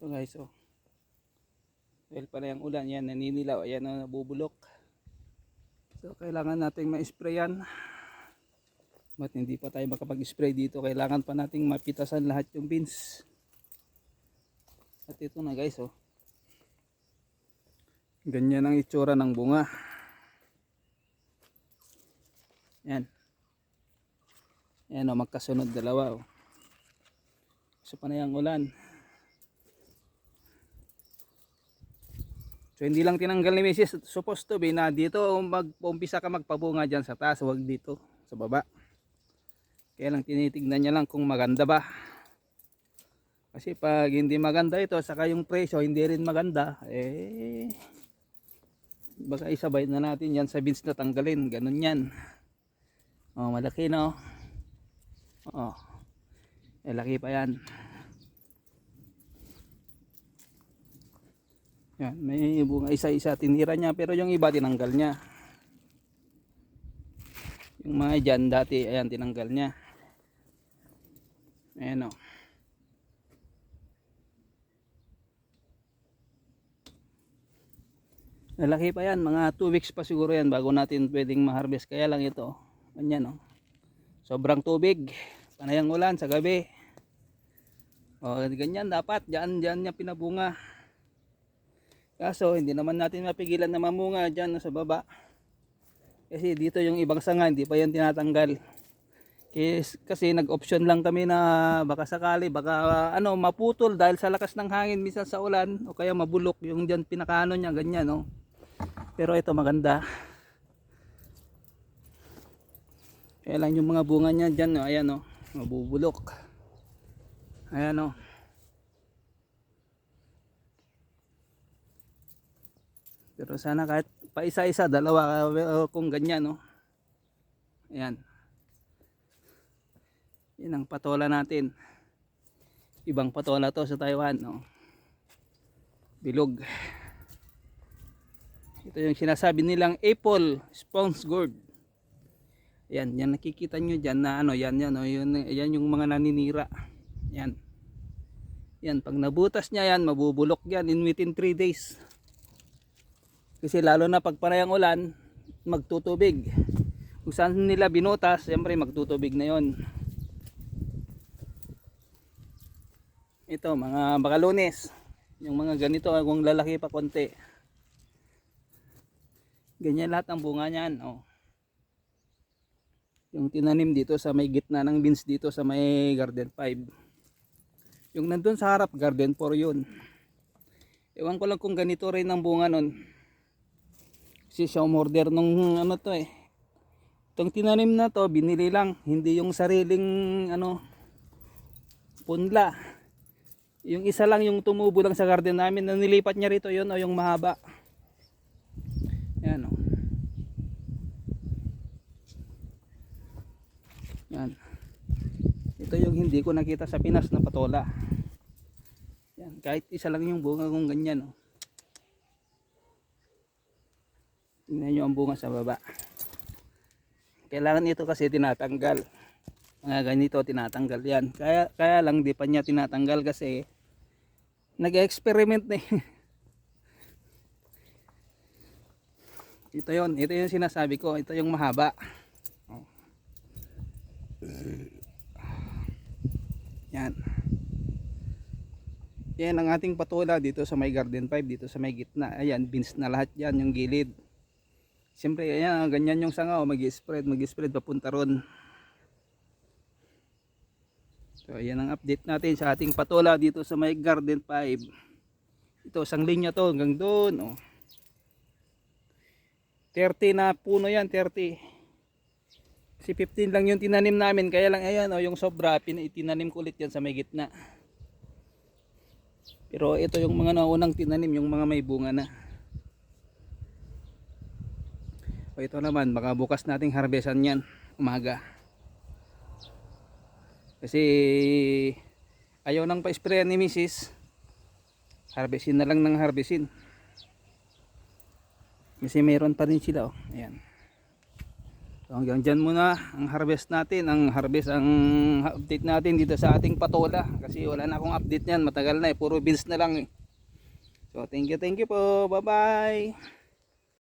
Ito guys, oh. Dahil pala yung ulan, yan, naninilaw, ayan, oh, nabubulok. So, kailangan nating ma-sprayan. Ba't hindi pa tayo makapag-spray dito? Kailangan pa nating mapitasan lahat yung beans. At ito na guys, oh. Ganyan ang itsura ng bunga. Yan. Yan, oh, magkasunod dalawa, oh. So, panay ang ulan. So hindi lang tinanggal ni Mrs. Supposed to be na dito mag-umpisa ka magpabunga dyan sa taas, wag dito sa baba. Kaya lang tinitignan niya lang kung maganda ba. Kasi pag hindi maganda ito, saka yung presyo hindi rin maganda, eh baka isabay na natin yan sa bins na tanggalin. Ganun yan. Oh, malaki no. Oh. Eh, laki pa yan. Yan, may bunga isa-isa tinira niya pero yung iba tinanggal niya. Yung mga dyan dati, ayan tinanggal niya. Ayan o. Lalaki pa yan, mga 2 weeks pa siguro yan bago natin pwedeng ma-harvest. Kaya lang ito, ganyan o. Sobrang tubig, panayang ulan sa gabi. O, ganyan dapat, dyan, dyan niya pinabunga. Kaso hindi naman natin mapigilan na mamunga dyan sa baba. Kasi dito yung ibang sanga hindi pa yan tinatanggal. Kasi, kasi nag-option lang kami na baka sakali, baka ano, maputol dahil sa lakas ng hangin minsan sa ulan o kaya mabulok yung dyan pinakaano niya, ganyan no. Pero ito maganda. Kaya lang yung mga bunga niya dyan, no, ayan no, mabubulok. Ayan no. Pero sana kahit pa isa-isa, dalawa uh, kung ganyan, no. Ayan. Yan ang patola natin. Ibang patola to sa Taiwan, no. Bilog. Ito yung sinasabi nilang apple sponge gourd. Yan, yan nakikita nyo dyan na ano, yan, yan, no, yun, yan yung mga naninira. Yan. Yan, pag nabutas niya yan, mabubulok yan in within 3 days. Kasi lalo na pag parehang ulan, magtutubig. Kung saan nila binutas, siyempre magtutubig na yon. Ito, mga bakalunes. Yung mga ganito, kung lalaki pa konti. Ganyan lahat ang bunga niyan. Oh. Yung tinanim dito sa may gitna ng beans dito sa may garden 5. Yung nandun sa harap, garden 4 yun. Ewan ko lang kung ganito rin ang bunga nun kasi siya umorder nung ano to eh. Itong tinanim na to binili lang. Hindi yung sariling ano punla. Yung isa lang yung tumubo lang sa garden namin. Na nilipat niya rito yun o yung mahaba. Yan o. Yan. Ito yung hindi ko nakita sa Pinas na patola. Yan kahit isa lang yung bunga kung ganyan o Tingnan nyo ang bunga sa baba. Kailangan ito kasi tinatanggal. Mga ganito tinatanggal yan. Kaya, kaya lang di pa niya tinatanggal kasi nag-experiment na eh. Ito yon, ito yung sinasabi ko. Ito yung mahaba. Oh. Yan. Yan ang ating patula dito sa may garden 5 dito sa may gitna. Ayan, beans na lahat yan yung gilid. Siyempre, ayan, ganyan yung sanga, mag-spread, mag-spread papunta ron. So, ayan ang update natin sa ating patola dito sa may garden 5. Ito, isang linya to hanggang doon. Oh. 30 na puno yan, 30. Kasi 15 lang yung tinanim namin, kaya lang ayan, oh, yung sobra, tinanim ko ulit yan sa may gitna. Pero ito yung mga naunang tinanim, yung mga may bunga na. O ito naman, baka bukas nating harvestan yan, umaga. Kasi ayaw nang pa-sprayan ni Mrs. Harvestin na lang ng harvestin. Kasi mayroon pa rin sila, oh. Ayan. So hanggang dyan muna ang harvest natin, ang harvest ang update natin dito sa ating patola kasi wala na akong update niyan, matagal na eh, puro beans na lang eh. So thank you, thank you po. Bye-bye.